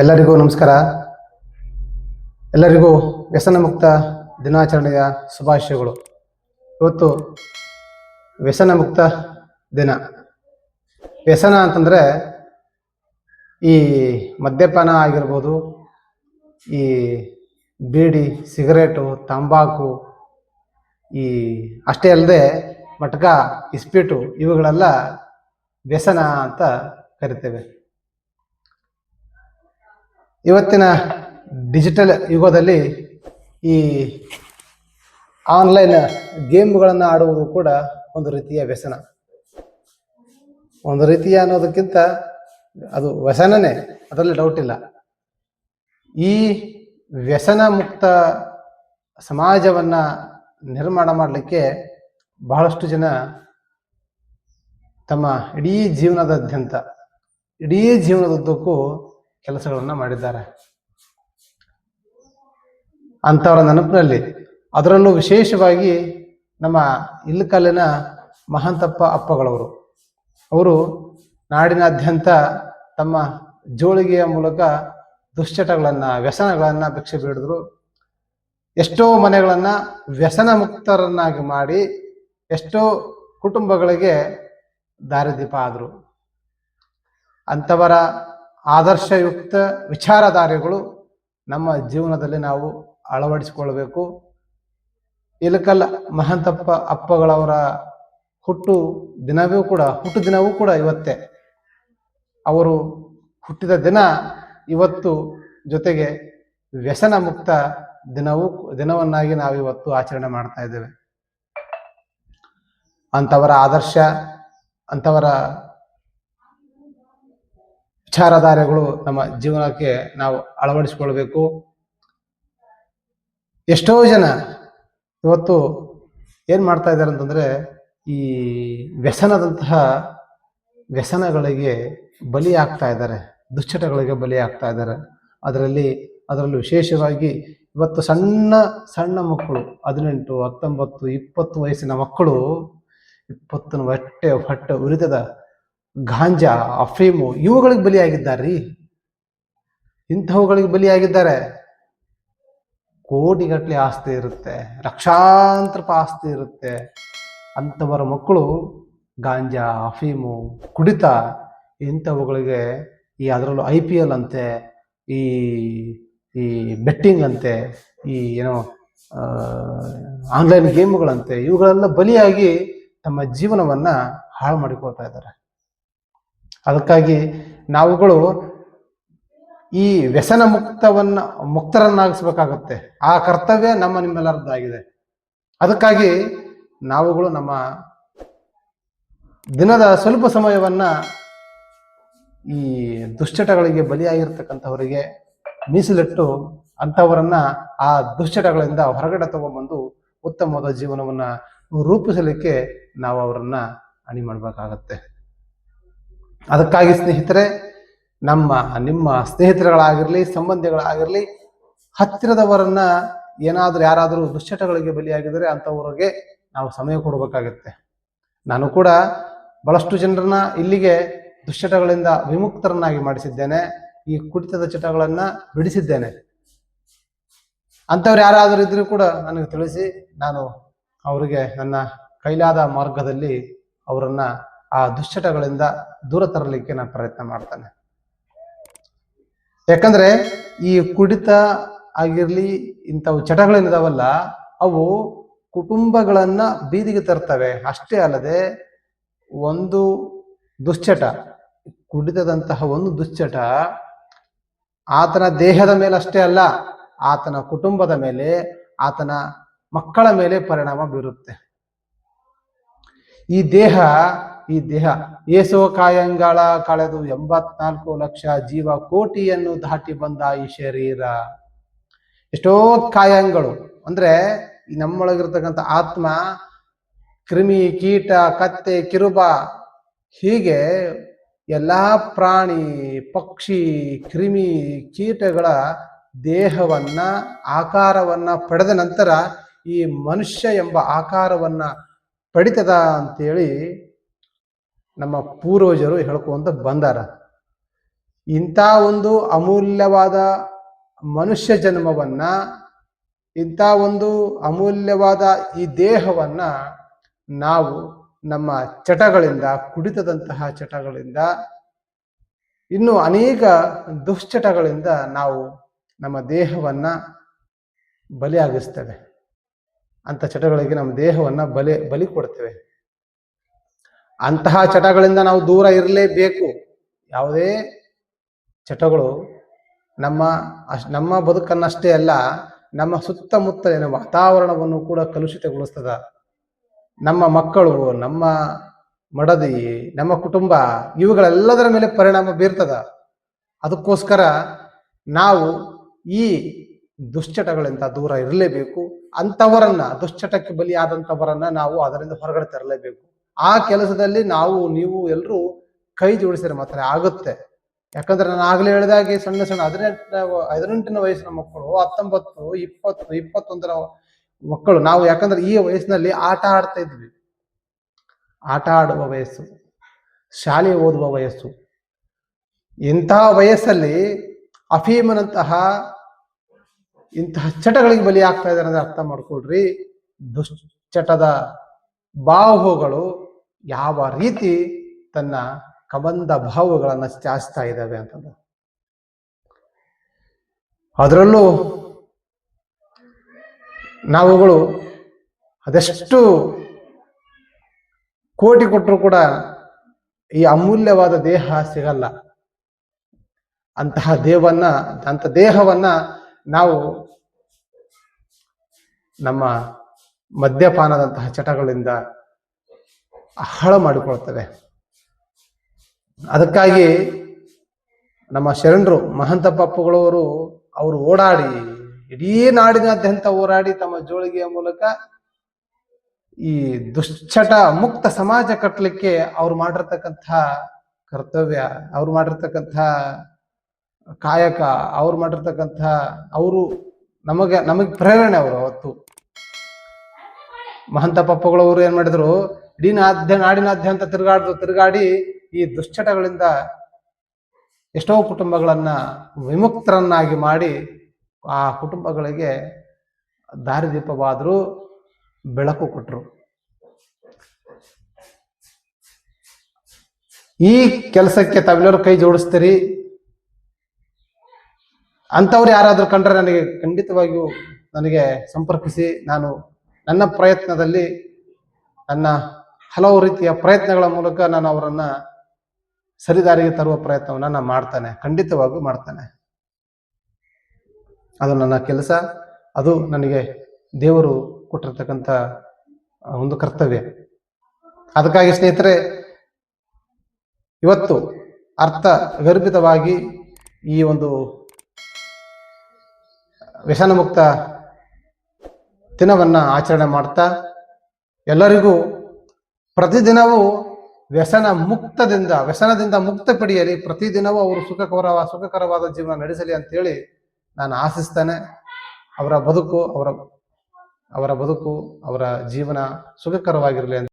ಎಲ್ಲರಿಗೂ ನಮಸ್ಕಾರ. ಎಲ್ಲರಿಗೂ ವ್ಯಸನ ಮುಕ್ತ ದಿನಾಚರಣೆಯ ಶುಭಾಶಯಗಳು. ಇವತ್ತು ವ್ಯಸನ ಮುಕ್ತ ದಿನ. ವ್ಯಸನ ಅಂತಂದರೆ ಈ ಮದ್ಯಪಾನ ಆಗಿರ್ಬೋದು, ಈ ಬೀಡಿ, ಸಿಗರೇಟು, ತಂಬಾಕು, ಈ ಅಷ್ಟೇ ಅಲ್ಲದೆ ಮಟ್ಕ, ಇಸ್ಪೀಟು ಇವುಗಳೆಲ್ಲ ವ್ಯಸನ ಅಂತ ಕರಿತೇವೆ. ಇವತ್ತಿನ ಡಿಜಿಟಲ್ ಯುಗದಲ್ಲಿ ಈ ಆನ್ಲೈನ್ ಗೇಮ್ಗಳನ್ನು ಆಡುವುದು ಕೂಡ ಒಂದು ರೀತಿಯ ವ್ಯಸನ. ಒಂದು ರೀತಿಯ ಅನ್ನೋದಕ್ಕಿಂತ ಅದು ವ್ಯಸನನೇ, ಅದರಲ್ಲಿ ಡೌಟ್ ಇಲ್ಲ. ಈ ವ್ಯಸನ ಮುಕ್ತ ಸಮಾಜವನ್ನು ನಿರ್ಮಾಣ ಮಾಡಲಿಕ್ಕೆ ಬಹಳಷ್ಟು ಜನ ತಮ್ಮ ಇಡೀ ಜೀವನದಾದ್ಯಂತ, ಇಡೀ ಜೀವನದುದ್ದಕ್ಕೂ ಕೆಲಸಗಳನ್ನು ಮಾಡಿದ್ದಾರೆ. ಅಂಥವರ ನೆನಪಿನಲ್ಲಿ ಅದರಲ್ಲೂ ವಿಶೇಷವಾಗಿ ನಮ್ಮ ಇಲ್ಲಕಲ್ಲಿನ ಮಹಂತಪ್ಪ ಅಪ್ಪಗಳವರು. ಅವರು ನಾಡಿನಾದ್ಯಂತ ತಮ್ಮ ಜೋಳಿಗೆಯ ಮೂಲಕ ದುಶ್ಚಟಗಳನ್ನು, ವ್ಯಸನಗಳನ್ನು ಭಿಕ್ಷೆ ಬೀಡಿದ್ರು. ಎಷ್ಟೋ ಮನೆಗಳನ್ನು ವ್ಯಸನ ಮುಕ್ತರನ್ನಾಗಿ ಮಾಡಿ ಎಷ್ಟೋ ಕುಟುಂಬಗಳಿಗೆ ದಾರಿದೀಪ ಆದರು. ಅಂಥವರ ಆದರ್ಶಯುಕ್ತ ವಿಚಾರಧಾರೆಗಳು ನಮ್ಮ ಜೀವನದಲ್ಲಿ ನಾವು ಅಳವಡಿಸಿಕೊಳ್ಬೇಕು ಇಲಕಲ್ಲ ಮಹಂತಪ್ಪ ಅಪ್ಪಗಳವರ ಹುಟ್ಟು ದಿನವೂ ಕೂಡ, ಹುಟ್ಟು ದಿನವೂ ಕೂಡ ಇವತ್ತೇ. ಅವರು ಹುಟ್ಟಿದ ದಿನ ಇವತ್ತು ಜೊತೆಗೆ ವ್ಯಸನ ಮುಕ್ತ ದಿನವೂ, ದಿನವನ್ನಾಗಿ ನಾವು ಇವತ್ತು ಆಚರಣೆ ಮಾಡ್ತಾ ಇದ್ದೇವೆ. ಅಂಥವರ ಆದರ್ಶ, ಅಂಥವರ ವಿಚಾರಧಾರೆಗಳು ನಮ್ಮ ಜೀವನಕ್ಕೆ ನಾವು ಅಳವಡಿಸಿಕೊಳ್ಬೇಕು. ಎಷ್ಟೋ ಜನ ಇವತ್ತು ಏನು ಮಾಡ್ತಾ ಇದ್ದಾರೆ ಅಂತಂದರೆ ಈ ವ್ಯಸನದಂತಹ ವ್ಯಸನಗಳಿಗೆ ಬಲಿ ಆಗ್ತಾ ಇದ್ದಾರೆ, ದುಶ್ಚಟಗಳಿಗೆ ಬಲಿ ಆಗ್ತಾ ಇದ್ದಾರೆ. ಅದರಲ್ಲಿ, ಅದರಲ್ಲೂ ವಿಶೇಷವಾಗಿ ಇವತ್ತು ಸಣ್ಣ ಸಣ್ಣ ಮಕ್ಕಳು, ಹದಿನೆಂಟು, ಹತ್ತೊಂಬತ್ತು, ಇಪ್ಪತ್ತು ವಯಸ್ಸಿನ ಮಕ್ಕಳು ಇಪ್ಪತ್ತು ಹೊಟ್ಟೆ ಹೊಟ್ಟೆ ಉರಿತದ ಗಾಂಜಾ, ಅಫೀಮು, ಇವುಗಳಿಗೆ ಬಲಿಯಾಗಿದ್ದಾರೆ ಇಂಥವುಗಳಿಗೆ ಬಲಿಯಾಗಿದ್ದಾರೆ. ಕೋಟಿಗಟ್ಟಲೆ ಆಸ್ತಿ ಇರುತ್ತೆ ಲಕ್ಷಾಂತರ ಆಸ್ತಿ ಇರುತ್ತೆ. ಅಂಥವರ ಮಕ್ಕಳು ಗಾಂಜಾ, ಅಫೀಮು, ಕುಡಿತ, ಇಂಥವುಗಳಿಗೆ ಈ ಅದರಲ್ಲೂ ಐ ಪಿ ಎಲ್ ಅಂತೆ, ಈ ಈ ಬೆಟ್ಟಿಂಗ್ ಅಂತೆ, ಈ ಏನೋ ಆನ್ಲೈನ್ ಗೇಮ್ಗಳಂತೆ, ಇವುಗಳೆಲ್ಲ ಬಲಿಯಾಗಿ ತಮ್ಮ ಜೀವನವನ್ನು ಹಾಳು ಮಾಡಿಕೊಳ್ತಾ ಇದ್ದಾರೆ. ಅದಕ್ಕಾಗಿ ನಾವುಗಳು ಈ ವ್ಯಸನ ಮುಕ್ತವನ್ನ, ಮುಕ್ತರನ್ನಾಗಿಸ್ಬೇಕಾಗತ್ತೆ. ಆ ಕರ್ತವ್ಯ ನಮ್ಮ ನಿಮ್ಮೆಲ್ಲರದ್ದಾಗಿದೆ ಅದಕ್ಕಾಗಿ ನಾವುಗಳು ನಮ್ಮ ದಿನದ ಸ್ವಲ್ಪ ಸಮಯವನ್ನ ಈ ದುಶ್ಚಟಗಳಿಗೆ ಬಲಿಯಾಗಿರ್ತಕ್ಕಂಥವರಿಗೆ ಮೀಸಲಿಟ್ಟು ಅಂಥವರನ್ನು ಆ ದುಶ್ಚಟಗಳಿಂದ ಹೊರಗಡೆ ತಗೊಂಡ್ಬಂದು ಉತ್ತಮವಾದ ಜೀವನವನ್ನ ರೂಪಿಸಲಿಕ್ಕೆ ನಾವು ಅವರನ್ನು ಅಣಿ ಮಾಡಬೇಕಾಗತ್ತೆ ಅದಕ್ಕಾಗಿ ಸ್ನೇಹಿತರೆ, ನಮ್ಮ, ನಿಮ್ಮ ಸ್ನೇಹಿತರುಗಳಾಗಿರ್ಲಿ, ಸಂಬಂಧಿಗಳಾಗಿರಲಿ, ಹತ್ತಿರದವರನ್ನ ಏನಾದರೂ ಯಾರಾದರೂ ದುಶ್ಚಟಗಳಿಗೆ ಬಲಿಯಾಗಿದ್ರೆ ಅಂಥವ್ರಿಗೆ ನಾವು ಸಮಯ ಕೊಡಬೇಕಾಗತ್ತೆ. ನಾನು ಕೂಡ ಬಹಳಷ್ಟು ಜನರನ್ನ ಇಲ್ಲಿಗೆ ದುಶ್ಚಟಗಳಿಂದ ವಿಮುಕ್ತರನ್ನಾಗಿ ಮಾಡಿಸಿದ್ದೇನೆ. ಈ ಕುಡಿತದ ಚಟಗಳನ್ನ ಬಿಡಿಸಿದ್ದೇನೆ. ಅಂಥವ್ರು ಯಾರಾದರೂ ಇದ್ರೂ ಕೂಡ ನನಗೆ ತಿಳಿಸಿ, ನಾನು ಅವರಿಗೆ ನನ್ನ ಕೈಲಾದ ಮಾರ್ಗದಲ್ಲಿ ಅವರನ್ನ ಆ ದುಶ್ಚಟಗಳಿಂದ ದೂರ ತರಲಿಕ್ಕೆ ನಾನು ಪ್ರಯತ್ನ ಮಾಡ್ತಾನೆ. ಯಾಕಂದ್ರೆ ಈ ಕುಡಿತ ಆಗಿರ್ಲಿ ಇಂಥವು ಚಟಗಳೇನಿದಾವಲ್ಲ ಅವು ಕುಟುಂಬಗಳನ್ನ ಬೀದಿಗೆ ತರ್ತವೆ. ಅಷ್ಟೇ ಅಲ್ಲದೆ ಒಂದು ದುಶ್ಚಟ, ಕುಡಿತದಂತಹ ಒಂದು ದುಶ್ಚಟ ಆತನ ದೇಹದ ಮೇಲೆ ಅಷ್ಟೇ ಅಲ್ಲ, ಆತನ ಕುಟುಂಬದ ಮೇಲೆ, ಆತನ ಮಕ್ಕಳ ಮೇಲೆ ಪರಿಣಾಮ ಬೀರುತ್ತೆ. ಈ ದೇಹ ಈ ದೇಹ ಏಸೋ ಕಾಯಂಗಳ ಕಳೆದು ಎಂಬತ್ನಾಲ್ಕು ಲಕ್ಷ ಜೀವ ಕೋಟಿಯನ್ನು ದಾಟಿ ಬಂದ ಈ ಶರೀರ. ಎಷ್ಟೋ ಕಾಯಂಗಳು, ಅಂದ್ರೆ ನಮ್ಮೊಳಗಿರ್ತಕ್ಕಂಥ ಆತ್ಮ, ಕ್ರಿಮಿ ಕೀಟ, ಕತ್ತೆ, ಕಿರುಬ, ಹೀಗೆ ಎಲ್ಲಾ ಪ್ರಾಣಿ, ಪಕ್ಷಿ, ಕ್ರಿಮಿ ಕೀಟಗಳ ದೇಹವನ್ನ, ಆಕಾರವನ್ನ ಪಡೆದ ನಂತರ ಈ ಮನುಷ್ಯ ಎಂಬ ಆಕಾರವನ್ನ ಪಡಿತದ ಅಂತೇಳಿ ನಮ್ಮ ಪೂರ್ವಜರು ಹೇಳ್ಕೊಂತ ಬಂದಾರ. ಇಂಥ ಒಂದು ಅಮೂಲ್ಯವಾದ ಮನುಷ್ಯ ಜನ್ಮವನ್ನ, ಇಂಥ ಒಂದು ಅಮೂಲ್ಯವಾದ ಈ ದೇಹವನ್ನ ನಾವು ನಮ್ಮ ಚಟಗಳಿಂದ, ಕುಡಿತದಂತಹ ಚಟಗಳಿಂದ, ಇನ್ನು ಅನೇಕ ದುಶ್ಚಟಗಳಿಂದ ನಾವು ನಮ್ಮ ದೇಹವನ್ನ ಬಲಿಯಾಗಿಸ್ತೇವೆ. ಅಂತ ಚಟಗಳಿಗೆ ನಮ್ಮ ದೇಹವನ್ನ ಬಲಿ ಬಲಿ ಕೊಡ್ತೇವೆ. ಅಂತಹ ಚಟಗಳಿಂದ ನಾವು ದೂರ ಇರಲೇಬೇಕು. ಯಾವುದೇ ಚಟಗಳು ನಮ್ಮ ಅಶ್, ನಮ್ಮ ಬದುಕನ್ನಷ್ಟೇ ಅಲ್ಲ, ನಮ್ಮ ಸುತ್ತಮುತ್ತಲಿನ ವಾತಾವರಣವನ್ನು ಕೂಡ ಕಲುಷಿತಗೊಳಿಸ್ತದ. ನಮ್ಮ ಮಕ್ಕಳು, ನಮ್ಮ ಮಡದಿ, ನಮ್ಮ ಕುಟುಂಬ, ಇವುಗಳೆಲ್ಲದರ ಮೇಲೆ ಪರಿಣಾಮ ಬೀರ್ತದ. ಅದಕ್ಕೋಸ್ಕರ ನಾವು ಈ ದುಶ್ಚಟಗಳಿಂದ ದೂರ ಇರಲೇಬೇಕು. ಅಂಥವರನ್ನ, ದುಶ್ಚಟಕ್ಕೆ ಬಲಿಯಾದಂಥವರನ್ನ ನಾವು ಅದರಿಂದ ಹೊರಗಡೆ ತರಲೇಬೇಕು. ಆ ಕೆಲಸದಲ್ಲಿ ನಾವು, ನೀವು ಎಲ್ಲರೂ ಕೈ ಜೋಡಿಸಿದ್ರೆ ಮಾತ್ರ ಆಗುತ್ತೆ. ಯಾಕಂದ್ರೆ ನಾನು ಆಗ್ಲೇ ಹೇಳಿದಾಗೆ ಸಣ್ಣ ಸಣ್ಣ ಹದಿನೆಂಟನ ಹದಿನೆಂಟನೇ ವಯಸ್ಸಿನ ಮಕ್ಕಳು, ಹತ್ತೊಂಬತ್ತು, ಇಪ್ಪತ್ತು, ಇಪ್ಪತ್ತೊಂದರ ಮಕ್ಕಳು, ನಾವು ಯಾಕಂದ್ರೆ ಈ ವಯಸ್ಸಿನಲ್ಲಿ ಆಟ ಆಡ್ತಾ ಇದ್ವಿ. ಆಟ ಆಡುವ ವಯಸ್ಸು, ಶಾಲೆ ಓದುವ ವಯಸ್ಸು. ಇಂತಹ ವಯಸ್ಸಲ್ಲಿ ಅಫೀಮನಂತಹ ಇಂತಹ ಚಟಗಳಿಗೆ ಬಲಿ ಆಗ್ತಾ ಇದ್ದಾರೆ ಅಂದ್ರೆ ಅರ್ಥ ಮಾಡ್ಕೊಳ್ರಿ. ದುಶ್ಚಟದ ಬಾಹುಗಳು ಯಾವ ರೀತಿ ತನ್ನ ಕಬಂಧ ಭಾವಗಳನ್ನು ಚಾಚ್ತಾ ಇದ್ದಾವೆ ಅಂತಂದು ಅದರಲ್ಲೂ ನಾವುಗಳು ಅದೆಷ್ಟು ಕೋಟಿ ಕೊಟ್ಟರು ಕೂಡ ಈ ಅಮೂಲ್ಯವಾದ ದೇಹ ಸಿಗಲ್ಲ. ಅಂತಹ ದೇವನ್ನ ಅಂತ ದೇಹವನ್ನ ನಾವು ನಮ್ಮ ಮದ್ಯಪಾನದಂತಹ ಚಟಗಳಿಂದ ಹಾಳು ಮಾಡಿಕೊಳ್ತವೆ. ಅದಕ್ಕಾಗಿ ನಮ್ಮ ಶರಣರು ಮಹಂತ ಪಪ್ಪುಗಳವರು ಅವರು ಓಡಾಡಿ ಇಡೀ ನಾಡಿನಾದ್ಯಂತ ಓಡಾಡಿ ತಮ್ಮ ಜೋಳಿಗೆಯ ಮೂಲಕ ಈ ದುಶ್ಚಟ ಮುಕ್ತ ಸಮಾಜ ಕಟ್ಟಲಿಕ್ಕೆ ಅವ್ರು ಮಾಡಿರ್ತಕ್ಕಂಥ ಕರ್ತವ್ಯ, ಅವ್ರು ಮಾಡಿರ್ತಕ್ಕಂಥ ಕಾಯಕ, ಅವ್ರು ಮಾಡಿರ್ತಕ್ಕಂಥ ಅವರು ನಮಗೆ ನಮಗೆ ಪ್ರೇರಣೆ ಅವರು ಅವತ್ತು. ಮಹಂತ ಪಪ್ಪಗಳವರು ಏನ್ ಮಾಡಿದ್ರು ಇಡೀ ನಾದ್ಯ ನಾಡಿನಾದ್ಯಂತ ತಿರುಗಾಡ್ದು ತಿರುಗಾಡಿ ಈ ದುಶ್ಚಟಗಳಿಂದ ಎಷ್ಟೋ ಕುಟುಂಬಗಳನ್ನ ವಿಮುಕ್ತರನ್ನಾಗಿ ಮಾಡಿ ಆ ಕುಟುಂಬಗಳಿಗೆ ದಾರಿದೀಪವಾದರೂ ಬೆಳಕು ಕೊಟ್ಟರು ಈ ಕೆಲಸಕ್ಕೆ ತಾವೆಲ್ಲರೂ ಕೈ ಜೋಡಿಸ್ತೀರಿ? ಅಂಥವ್ರು ಯಾರಾದರೂ ಕಂಡ್ರೆ ನನಗೆ ಖಂಡಿತವಾಗಿಯೂ ನನಗೆ ಸಂಪರ್ಕಿಸಿ. ನಾನು ನನ್ನ ಪ್ರಯತ್ನದಲ್ಲಿ ನನ್ನ ಹಲವು ರೀತಿಯ ಪ್ರಯತ್ನಗಳ ಮೂಲಕ ನಾನು ಅವರನ್ನ ಸರಿದಾರಿಗೆ ತರುವ ಪ್ರಯತ್ನವನ್ನು ನಾನು ಮಾಡ್ತಾನೆ, ಖಂಡಿತವಾಗೂ ಮಾಡ್ತಾನೆ. ಅದು ನನ್ನ ಕೆಲಸ, ಅದು ನನಗೆ ದೇವರು ಕೊಟ್ಟಿರ್ತಕ್ಕಂಥ ಒಂದು ಕರ್ತವ್ಯ. ಅದಕ್ಕಾಗಿ ಸ್ನೇಹಿತರೆ, ಇವತ್ತು ಅರ್ಥ ಗರ್ಭಿತವಾಗಿ ಈ ಒಂದು ವ್ಯಸನ ಮುಕ್ತ ದಿನವನ್ನ ಆಚರಣೆ ಮಾಡ್ತಾ ಎಲ್ಲರಿಗೂ ಪ್ರತಿದಿನವೂ ವ್ಯಸನ ಮುಕ್ತದಿಂದ, ವ್ಯಸನದಿಂದ ಮುಕ್ತ ಪಡೆಯಲಿ. ಪ್ರತಿದಿನವೂ ಅವರು ಸುಖಕರ, ಸುಖಕರವಾದ ಜೀವನ ನಡೆಸಲಿ ಅಂತೇಳಿ ನಾನು ಆಶಿಸ್ತೇನೆ. ಅವರ ಬದುಕು, ಅವರ ಅವರ ಬದುಕು, ಅವರ ಜೀವನ ಸುಖಕರವಾಗಿರಲಿ ಅಂತ